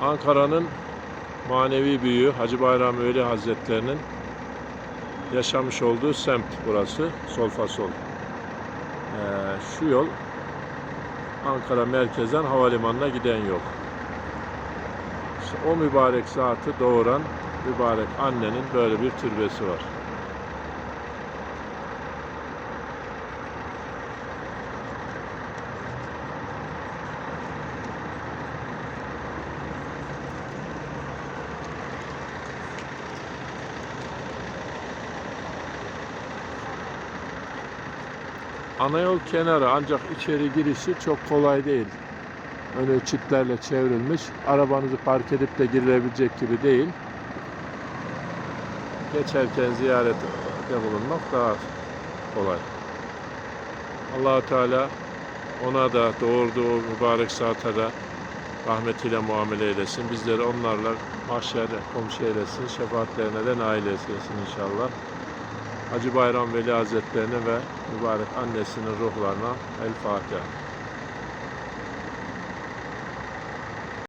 Ankara'nın manevi büyüğü Hacı Bayram Veli Hazretlerinin yaşamış olduğu semt burası. Solfasol. Ee, şu yol Ankara merkezden havalimanına giden yol. İşte o mübarek zatı doğuran mübarek annenin böyle bir türbesi var. Ana yol kenarı ancak içeri girişi çok kolay değil. Önü çitlerle çevrilmiş. Arabanızı park edip de girilebilecek gibi değil. Geçerken ziyarette bulunmak daha kolay. allah Teala ona da doğurduğu mübarek saate de rahmetiyle muamele eylesin. Bizleri onlarla mahşerde komşu eylesin. Şefaatlerine de nail eylesin inşallah. Hacı Bayram Veli Hazretlerine ve mübarek annesinin ruhlarına El Fatiha.